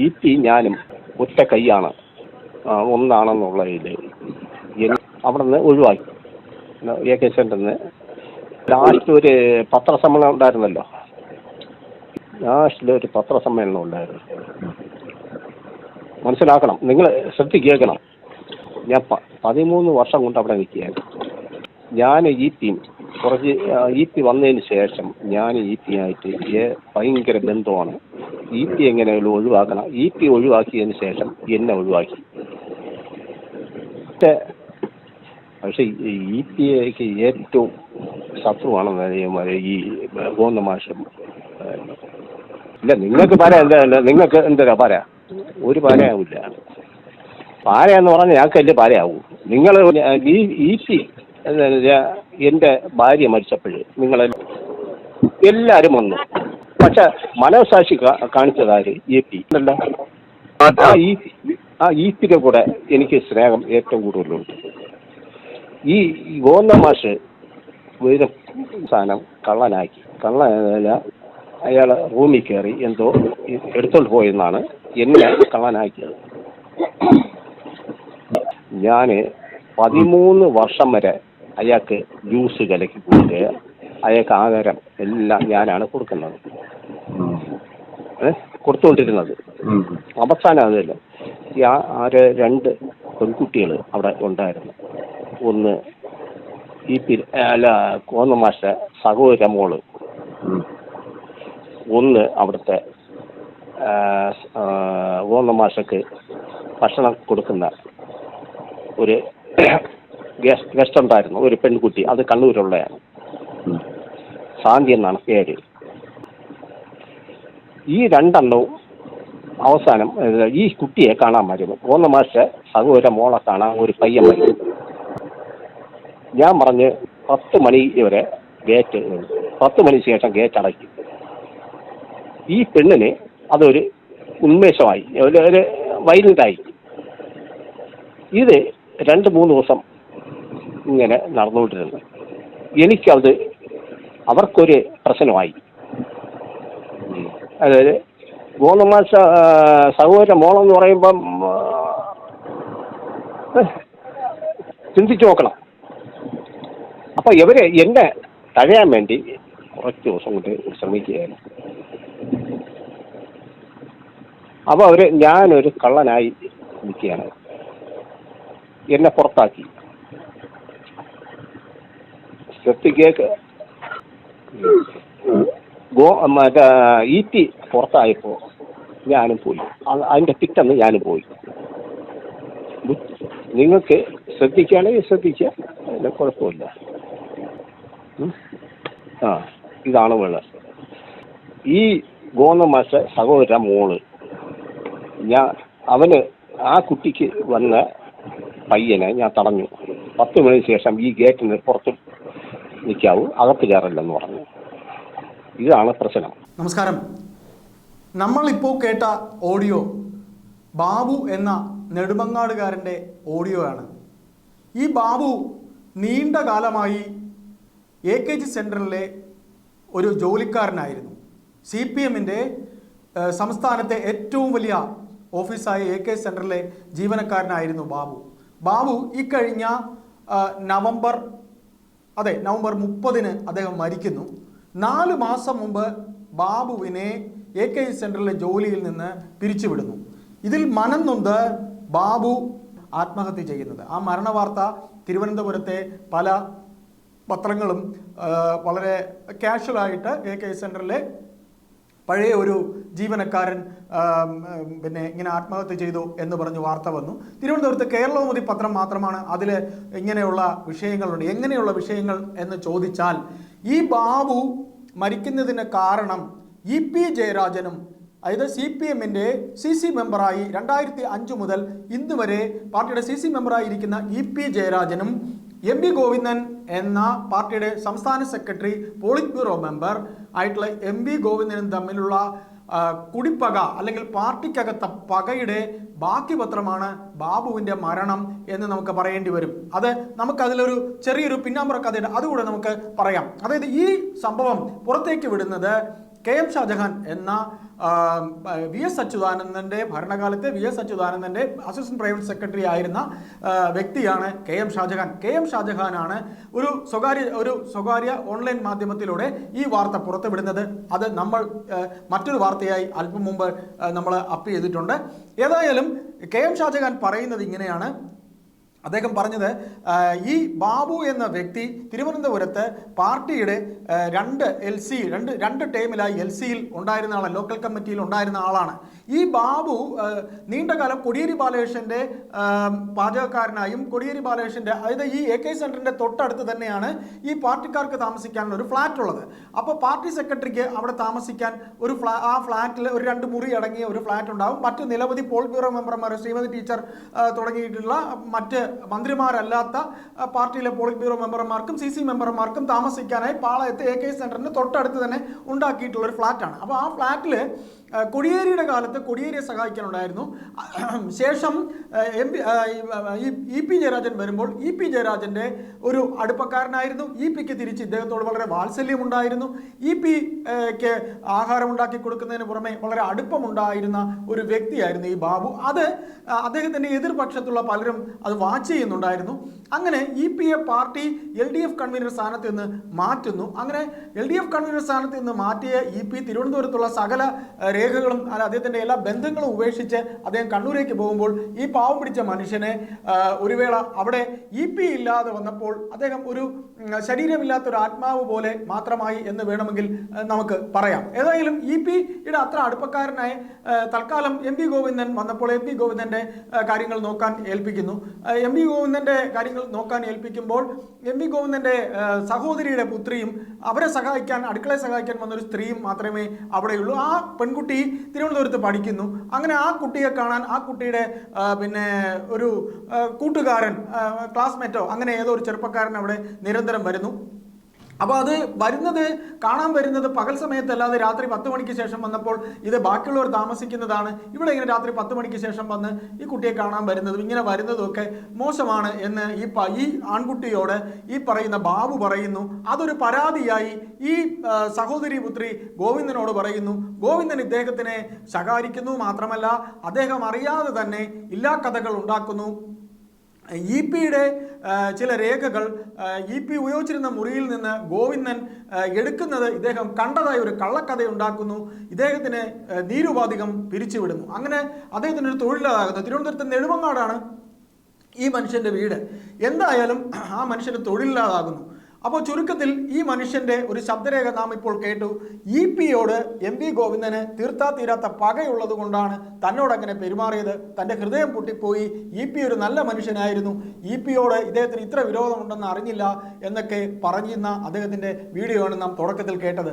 E P ഞാനും ഒറ്റ കൈയാണ് ഒന്നാണെന്നുള്ള ഇത്. അവിടെ നിന്ന് ഒഴിവാക്കി. എ കെ സെന്ററിൽ നിന്ന് ലാസ്റ്റ് ഒരു പത്രസമ്മേളനം ഉണ്ടായിരുന്നല്ലോ. ലാസ്റ്റിൽ ഒരു പത്രസമ്മേളനം ഉണ്ടായിരുന്നു. മനസ്സിലാക്കണം. നിങ്ങൾ ശ്രദ്ധ കേൾക്കണം. ഞാൻ പതിമൂന്ന് വർഷം കൊണ്ട് അവിടെ നിൽക്കുകയാണ്. ഞാൻ ഇ പി കുറച്ച് ഇ പി വന്നതിന് ശേഷം ഞാൻ ഇ പി ആയിട്ട് ഭയങ്കര ബന്ധമാണ്. ഇ പി എങ്ങനെയെങ്കിലും ഒഴിവാക്കണം? ഇ പി ഒഴിവാക്കിയതിന് ശേഷം എന്നെ ഒഴിവാക്കി. പക്ഷേ ഇ പി എക്ക് ഏറ്റവും ശത്രുവാണെന്ന് ഈ ഗോന്ന മാഷം ഇല്ല നിങ്ങൾക്ക് പാര എന്താ എന്താ നിങ്ങൾക്ക് എന്താ പാര ഒരു പാരയാവില്ല പാരയെന്ന് പറഞ്ഞാൽ ഞങ്ങൾക്ക് ഞങ്ങൾക്കല്ലേ പാരയാവൂ നിങ്ങൾ ഈ പി എന്റെ ഭാര്യ മരിച്ചപ്പോൾ നിങ്ങളെ എല്ലാവരും വന്നു. പക്ഷെ മനസാക്ഷി കാണിച്ചതാര്? A P. അല്ല ആ ഈ ആ പിയുടെ കൂടെ എനിക്ക് സ്നേഹം ഏറ്റവും കൂടുതലുണ്ട്. ഈ ഗോന്ന മാഷ് ഒരു സാധനം കള്ളനാക്കി. കള്ളനല്ല അയാൾ റൂമിൽ കയറി എന്തോ എടുത്തോണ്ട് പോയെന്നാണ് എന്നെ കള്ളനാക്കിയത്. ഞാൻ പതിമൂന്ന് വർഷം വരെ അയാൾക്ക് ജ്യൂസ് കലക്കി കൊടുക്കുക അയാൾക്ക് ആഹാരം എല്ലാം ഞാനാണ് കൊടുക്കുന്നത്? കൊടുത്തുകൊണ്ടിരുന്നത്. അവസാനം അതല്ല ഈ ആര് രണ്ട് പെൺകുട്ടികൾ അവിടെ ഉണ്ടായിരുന്നു. ഒന്ന് ഈ പി അല്ല കോന്നമാഷ സഹോദര മോൾ. ഒന്ന് അവിടുത്തെ കോന്നമാഷക്ക് ഭക്ഷണം കൊടുക്കുന്ന ഒരു ഗസ്റ്റ് ഗസ്റ്റ് ഉണ്ടായിരുന്നു ഒരു പെൺകുട്ടി. അത് കണ്ണൂരുള്ളതാണ് ശാന്തി എന്നാണ് പേര്. ഈ രണ്ടെണ്ണവും അവസാനം ഈ കുട്ടിയെ കാണാൻ വരുന്നു മൂന്ന് മാസ സഹോദര മോളെ കാണാൻ ഒരു പയ്യൻ വരും. ഞാൻ പറഞ്ഞ് പത്ത് മണി വരെ ഗേറ്റ് പത്ത് മണി ശേഷം ഗേറ്റ് അടയ്ക്കും. ഈ പെണ്ണിന് അതൊരു ഉന്മേഷമായി ഒരു ഒരു വൈലന്റായി ഇത് രണ്ട് മൂന്ന് ദിവസം ഇങ്ങനെ നടന്നുകൊണ്ടിരുന്നു. എനിക്കത് അവർക്കൊരു പ്രശ്നമായി. ഉം. മൂന്ന് ഗോതമാസ സഹോദര മോളെന്ന് പറയുമ്പം ചിന്തിച്ചു നോക്കണം. അപ്പൊ ഇവർ എന്നെ തഴയാൻ വേണ്ടി കുറച്ച് ദിവസം കൊണ്ട് ശ്രമിക്കുകയായിരുന്നു. അപ്പോൾ അവർ ഞാനൊരു കള്ളനായി നിൽക്കുകയാണ്. എന്നെ പുറത്താക്കി. സെപ്റ്റിക്കേക്ക് ഗോ മറ്റേ ഇ ടി പുറത്തായപ്പോൾ ഞാനും പോയി. അതിന്റെ പിറ്റന്ന് ഞാനും പോയി. നിങ്ങൾക്ക് ശ്രദ്ധിക്കുകയാണെങ്കിൽ ശ്രദ്ധിക്കുക അതിന് കുഴപ്പമില്ല. ആ ഇതാണ് വെള്ളം ഈ ഗോന്നമാസ സഹോദര മോൾ ഞാൻ അവന് ആ കുട്ടിക്ക് വന്ന പയ്യനെ ഞാൻ തടഞ്ഞു. പത്ത് മണിക്ക് ശേഷം ഈ ഗേറ്റിന് പുറത്ത് നിൽക്കാവൂ അകത്ത് കയറില്ലെന്ന് പറഞ്ഞു. ഇതാണ് പ്രശ്നം. നമസ്കാരം. നമ്മളിപ്പോൾ കേട്ട ഓഡിയോ ബാബു എന്ന നെടുമങ്ങാടുകാരന്റെ ഓഡിയോ ആണ് ഈ ബാബു നീണ്ട കാലമായി എ കെ ജി സെന്ററിലെ ഒരു ജോലിക്കാരനായിരുന്നു. സി പി എമ്മിന്റെ സംസ്ഥാനത്തെ ഏറ്റവും വലിയ ഓഫീസായ എ കെ സെന്ററിലെ ജീവനക്കാരനായിരുന്നു ബാബു. ബാബു ഇക്കഴിഞ്ഞ നവംബർ അതെ നവംബർ മുപ്പതിന് അദ്ദേഹം മരിക്കുന്നു. നാല് മാസം മുമ്പ് ബാബുവിനെ എ കെ ജി സെന്ററിലെ ജോലിയിൽ നിന്ന് പിരിച്ചുവിടുന്നു. ഇതിൽ മനം നൊന്ത് ബാബു ആത്മഹത്യ ചെയ്യുന്നത്. ആ മരണവാർത്ത തിരുവനന്തപുരത്തെ പല പത്രങ്ങളും വളരെ കാഷ്വലായിട്ട് എ കെ സെന്ററിലെ പഴയ ഒരു ജീവനക്കാരൻ പിന്നെ ഇങ്ങനെ ആത്മഹത്യ ചെയ്തു എന്ന് പറഞ്ഞ് വാർത്ത വന്നു. തിരുവനന്തപുരത്ത് കേരളമതി പത്രം മാത്രമാണ് അതിൽ ഇങ്ങനെയുള്ള വിഷയങ്ങളുണ്ട്. എങ്ങനെയുള്ള വിഷയങ്ങൾ എന്ന് ചോദിച്ചാൽ ഈ ബാബു മരിക്കുന്നതിന് കാരണം ഇ പി ജയരാജനും അതായത് സി പി എമ്മിന്റെ സി സി മെമ്പറായി രണ്ടായിരത്തി അഞ്ച് മുതൽ ഇന്ന് വരെ പാർട്ടിയുടെ സി സി മെമ്പറായി ഇരിക്കുന്ന ഇ പി ജയരാജനും എം വി ഗോവിന്ദൻ എന്ന പാർട്ടിയുടെ സംസ്ഥാന സെക്രട്ടറി പോളിറ്റ് ബ്യൂറോ മെമ്പർ ആയിട്ടുള്ള എം വി ഗോവിന്ദനും തമ്മിലുള്ള കുടിപ്പക അല്ലെങ്കിൽ പാർട്ടിക്കകത്ത പകയുടെ ബാക്കി പത്രമാണ് ബാബുവിന്റെ മരണം എന്ന് നമുക്ക് പറയേണ്ടി വരും. അത് നമുക്കതിലൊരു ചെറിയൊരു പിന്നാമ്പുറ കഥയുണ്ട്. അതുകൂടെ നമുക്ക് പറയാം. അതായത് ഈ സംഭവം പുറത്തേക്ക് വിടുന്നത് കെ എം ഷാജഹാൻ എന്ന വി എസ് അച്യുതാനന്ദന്റെ ഭരണകാലത്തെ വി എസ് അച്യുതാനന്ദന്റെ അസിസ്റ്റന്റ് പ്രൈവറ്റ് സെക്രട്ടറി ആയിരുന്ന വ്യക്തിയാണ് K M Shajahan. K M ഷാജഹാനാണ് ഒരു സ്വകാര്യ ഒരു സ്വകാര്യ ഓൺലൈൻ മാധ്യമത്തിലൂടെ ഈ വാർത്ത പുറത്തുവിടുന്നത്. അത് നമ്മൾ മറ്റൊരു വാർത്തയായി അല്പം മുമ്പ് നമ്മൾ അപ്പ് ചെയ്തിട്ടുണ്ട്. ഏതായാലും കെ എം ഷാജഹാൻ പറയുന്നത് ഇങ്ങനെയാണ്. അദ്ദേഹം പറഞ്ഞത് ഈ ബാബു എന്ന വ്യക്തി തിരുവനന്തപുരത്ത് പാർട്ടിയുടെ രണ്ട് എൽ സി രണ്ട് രണ്ട് ടൈമിലായി എൽ സിയിൽ ഉണ്ടായിരുന്ന ആളാണ് ലോക്കൽ കമ്മിറ്റിയിൽ ഉണ്ടായിരുന്ന ആളാണ്. ഈ ബാബു നീണ്ടകാലം കൊടിയേരി ബാലകൃഷ്ണന്റെ പാചകക്കാരനായും കൊടിയേരി ബാലകൃഷ്ണന്റെ അതായത് ഈ എ കെ സെന്ററിന്റെ തൊട്ടടുത്ത് തന്നെയാണ് ഈ പാർട്ടിക്കാർക്ക് താമസിക്കാനുള്ള ഒരു ഫ്ലാറ്റ് ഉള്ളത്. അപ്പോൾ പാർട്ടി സെക്രട്ടറിക്ക് അവിടെ താമസിക്കാൻ ഒരു ഫ്ലാ ആ ഫ്ലാറ്റിൽ ഒരു രണ്ട് മുറി അടങ്ങിയ ഒരു ഫ്ലാറ്റ് ഉണ്ടാകും മറ്റ് നിരവധി പോൾ ബ്യൂറോ മെമ്പർമാർ ശ്രീമതി ടീച്ചർ തുടങ്ങിയിട്ടുള്ള മറ്റ് മന്ത്രിമാരല്ലാത്ത പാർട്ടിയിലെ പോളിറ്റ് ബ്യൂറോ മെമ്പർമാർക്കും സി സി മെമ്പർമാർക്കും താമസിക്കാനായി പാളയത്ത് എ കെ സെന്ററിന് തൊട്ടടുത്ത് തന്നെ ഉണ്ടാക്കിയിട്ടുള്ള ഒരു ഫ്ലാറ്റാണ് അപ്പോൾ ആ ഫ്ലാറ്റിൽ കൊടിയേരിയുടെ കാലത്ത് കൊടിയേരിയെ സഹായിക്കാനുണ്ടായിരുന്നു. ശേഷം M P E P Jayarajan വരുമ്പോൾ ഇ പി ജയരാജന്റെ ഒരു അടുപ്പക്കാരനായിരുന്നു. ഇ പിക്ക് തിരിച്ച് ഇദ്ദേഹത്തോട് വളരെ വാത്സല്യമുണ്ടായിരുന്നു. ഇ പിക്ക് ആഹാരം ഉണ്ടാക്കി കൊടുക്കുന്നതിന് പുറമെ വളരെ അടുപ്പമുണ്ടായിരുന്ന ഒരു വ്യക്തിയായിരുന്നു ഈ ബാബു. അത് അദ്ദേഹത്തിന്റെ എതിർപക്ഷത്തുള്ള പലരും അത് വാച്ച് ചെയ്യുന്നുണ്ടായിരുന്നു. അങ്ങനെ E P A party L D F convener സ്ഥാനത്ത് നിന്ന് മാറ്റുന്നു. അങ്ങനെ എൽ ഡി എഫ് കൺവീനർ സ്ഥാനത്ത് നിന്ന് മാറ്റിയ ഇ പി തിരുവനന്തപുരത്തുള്ള സകല രേഖകളും അല്ല അദ്ദേഹത്തിന്റെ എല്ലാ ബന്ധങ്ങളും ഉപേക്ഷിച്ച് അദ്ദേഹം കണ്ണൂരേക്ക് പോകുമ്പോൾ ഈ പാവം പിടിച്ച മനുഷ്യനെ ഒരു വേള അവിടെ ഇ പി ഇല്ലാതെ വന്നപ്പോൾ അദ്ദേഹം ഒരു ശരീരമില്ലാത്ത ഒരു ആത്മാവ് പോലെ മാത്രമായി എന്ന് വേണമെങ്കിൽ നമുക്ക് പറയാം. ഏതായാലും ഇ പിയുടെ അത്ര അടുപ്പക്കാരനായി തൽക്കാലം എം പി ഗോവിന്ദൻ വന്നപ്പോൾ എം പി ഗോവിന്ദന്റെ കാര്യങ്ങൾ നോക്കാൻ ഏൽപ്പിക്കുന്നു. എം പി ഗോവിന്ദന്റെ കാര്യങ്ങൾ നോക്കാൻ ഏൽപ്പിക്കുമ്പോൾ എം വി ഗോവിന്ദന്റെ സഹോദരിയുടെ പുത്രിയും അവരെ സഹായിക്കാൻ അടുക്കളയെ സഹായിക്കാൻ വന്നൊരു സ്ത്രീയും മാത്രമേ അവിടെയുള്ളൂ. ആ പെൺകുട്ടി തിരുവനന്തപുരത്ത് പഠിക്കുന്നു. അങ്ങനെ ആ കുട്ടിയെ കാണാൻ ആ കുട്ടിയുടെ പിന്നെ ഒരു കൂട്ടുകാരൻ ക്ലാസ്മേറ്റോ അങ്ങനെ ഏതോ ഒരു ചെറുപ്പക്കാരൻ അവിടെ നിരന്തരം വരുന്നു. അപ്പോൾ അത് വരുന്നത് കാണാൻ വരുന്നത് പകൽ സമയത്തല്ലാതെ രാത്രി പത്ത് മണിക്ക് ശേഷം വന്നപ്പോൾ ഇത് ബാക്കിയുള്ളവർ താമസിക്കുന്നതാണ്. ഇവിടെ ഇങ്ങനെ രാത്രി പത്ത് മണിക്ക് ശേഷം വന്ന് ഈ കുട്ടിയെ കാണാൻ വരുന്നതും ഇങ്ങനെ വരുന്നതൊക്കെ മോശമാണ് എന്ന് ഈ ഈ ആൺകുട്ടിയോട് ഈ പറയുന്ന ബാബു പറയുന്നു. അതൊരു പരാതിയായി ഈ സഹോദരി പുത്രി ഗോവിന്ദനോട് പറയുന്നു. ഗോവിന്ദൻ ഇദ്ദേഹത്തിനെ ശകാരിക്കുന്നു മാത്രമല്ല അദ്ദേഹം അറിയാതെ തന്നെ ഇല്ലാ കഥകൾ ഉണ്ടാക്കുന്നു. ഇ പിയുടെ ചില രേഖകൾ ഇ പി ഉപയോഗിച്ചിരുന്ന മുറിയിൽ നിന്ന് ഗോവിന്ദൻ എടുക്കുന്നത് ഇദ്ദേഹം കണ്ടതായി ഒരു കള്ളക്കഥ ഉണ്ടാക്കുന്നു. ഇദ്ദേഹത്തിന് നീരുപാധികം പിരിച്ചുവിടുന്നു. അങ്ങനെ അദ്ദേഹത്തിന് ഒരു തൊഴിലാകുന്നു തിരുവനന്തപുരത്ത് നെടുമങ്ങാടാണ് ഈ മനുഷ്യന്റെ വീട്. എന്തായാലും ആ മനുഷ്യന് തൊഴിലില്ലാതാകുന്നു. അപ്പോൾ ചുരുക്കത്തിൽ ഈ മനുഷ്യന്റെ ഒരു ശബ്ദരേഖ നാം ഇപ്പോൾ കേട്ടു. ഇ പിയോട് എം വി ഗോവിന്ദന് തീർത്താ തീരാത്ത പകയുള്ളത് കൊണ്ടാണ് തന്നോട് അങ്ങനെ പെരുമാറിയത്. തന്റെ ഹൃദയം പൊട്ടിപ്പോയി. ഇ പി ഒരു നല്ല മനുഷ്യനായിരുന്നു. ഇ പിയോട് ഇദ്ദേഹത്തിന് ഇത്ര വിരോധമുണ്ടെന്ന് അറിഞ്ഞില്ല എന്നൊക്കെ പറഞ്ഞിരുന്ന അദ്ദേഹത്തിന്റെ വീഡിയോ ആണ് നാം തുടക്കത്തിൽ കേട്ടത്.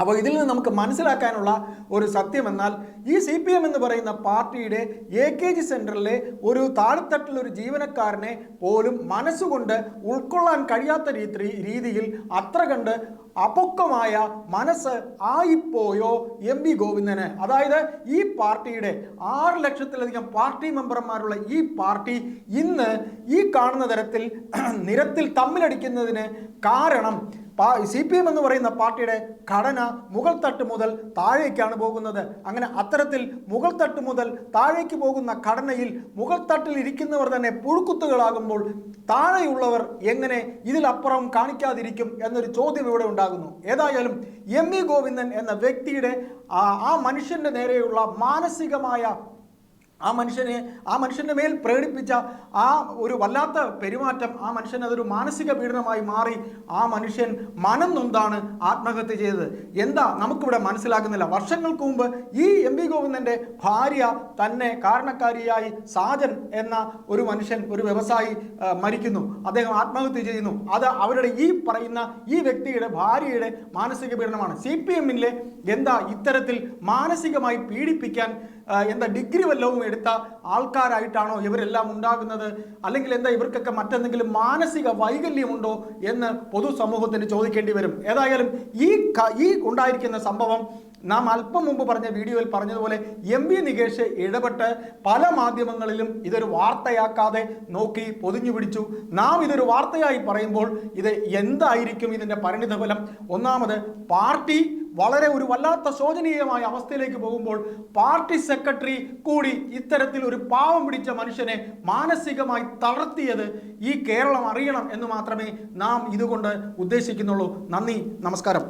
അപ്പോൾ ഇതിൽ നിന്ന് നമുക്ക് മനസ്സിലാക്കാനുള്ള ഒരു സത്യം എന്നാൽ ഈ സി പി എം എന്ന് പറയുന്ന പാർട്ടിയുടെ എ കെ ജി സെന്ററിലെ ഒരു താഴെത്തട്ടിലൊരു ജീവനക്കാരനെ പോലും മനസ്സുകൊണ്ട് ഉൾക്കൊള്ളാൻ കഴിയാത്ത രീതി രീതിയിൽ അത്ര കണ്ട് അപൊക്കമായ മനസ്സ് ആയിപ്പോയോ എം വി ഗോവിന്ദന്? അതായത് ഈ പാർട്ടിയുടെ ആറ് ലക്ഷത്തിലധികം പാർട്ടി മെമ്പർമാരുള്ള ഈ പാർട്ടി ഇന്ന് ഈ കാണുന്ന തരത്തിൽ നിരത്തിൽ തമ്മിലടിക്കുന്നതിന് കാരണം സി പി എം എന്ന് പറയുന്ന പാർട്ടിയുടെ ഘടന മുകൾ തട്ട് മുതൽ താഴേക്കാണ് പോകുന്നത്. അങ്ങനെ അത്തരത്തിൽ മുകൾ തട്ട് മുതൽ താഴേക്ക് പോകുന്ന ഘടനയിൽ മുകൾ തട്ടിൽ ഇരിക്കുന്നവർ തന്നെ പുഴുക്കുത്തുകളാകുമ്പോൾ താഴെയുള്ളവർ എങ്ങനെ ഇതിലപ്പുറം കാണിക്കാതിരിക്കും എന്നൊരു ചോദ്യം ഇവിടെ ഉണ്ടാകുന്നു. ഏതായാലും എം വി ഗോവിന്ദൻ എന്ന വ്യക്തിയുടെ ആ മനുഷ്യന്റെ നേരെയുള്ള മാനസികമായ ആ മനുഷ്യനെ ആ മനുഷ്യന്റെ മേൽ പ്രകടിപ്പിച്ച ആ ഒരു വല്ലാത്ത പെരുമാറ്റം ആ മനുഷ്യൻ അതൊരു മാനസിക പീഡനമായി മാറി ആ മനുഷ്യൻ മനം നൊന്താണ് ആത്മഹത്യ ചെയ്തത്. എന്താ നമുക്കിവിടെ മനസ്സിലാക്കുന്നില്ല വർഷങ്ങൾക്ക് മുമ്പ് ഈ എം വി ഗോവിന്ദന്റെ ഭാര്യ തന്നെ കാരണക്കാരിയായി സാജൻ എന്ന ഒരു മനുഷ്യൻ ഒരു വ്യവസായി മരിക്കുന്നു. അദ്ദേഹം ആത്മഹത്യ ചെയ്യുന്നു. അത് അവരുടെ ഈ പറയുന്ന ഈ വ്യക്തിയുടെ ഭാര്യയുടെ മാനസിക പീഡനമാണ്. സി പി എമ്മിലെ എന്താ ഇത്തരത്തിൽ മാനസികമായി പീഡിപ്പിക്കാൻ എന്താ ഡിഗ്രി വല്ലവും എടുത്ത ആൾക്കാരായിട്ടാണോ ഇവരെല്ലാം ഉണ്ടാകുന്നത്? അല്ലെങ്കിൽ എന്താ ഇവർക്കൊക്കെ മറ്റെന്തെങ്കിലും മാനസിക വൈകല്യമുണ്ടോ എന്ന് പൊതുസമൂഹത്തിന് ചോദിക്കേണ്ടി വരും. ഏതായാലും ഈ ഈ ഉണ്ടായിരിക്കുന്ന സംഭവം നാം അല്പം മുമ്പ് പറഞ്ഞ വീഡിയോയിൽ പറഞ്ഞതുപോലെ എം വി നികേഷ് ഇടപെട്ട് പല മാധ്യമങ്ങളിലും ഇതൊരു വാർത്തയാക്കാതെ നോക്കി പൊതിഞ്ഞു പിടിച്ചു. നാം ഇതൊരു വാർത്തയായി പറയുമ്പോൾ ഇത് എന്തായിരിക്കും ഇതിന്റെ പരിണിതഫലം? ഒന്നാമത് പാർട്ടി വളരെ ഒരു വല്ലാത്ത ശോചനീയമായ അവസ്ഥയിലേക്ക് പോകുമ്പോൾ പാർട്ടി സെക്രട്ടറി കൂടി ഇത്തരത്തിൽ ഒരു പാവം പിടിച്ച മനുഷ്യനെ മാനസികമായി തളർത്തിയത് ഈ കേരളം അറിയണം എന്ന് മാത്രമേ നാം ഇതുകൊണ്ട് ഉദ്ദേശിക്കുന്നുള്ളൂ. നന്ദി നമസ്കാരം.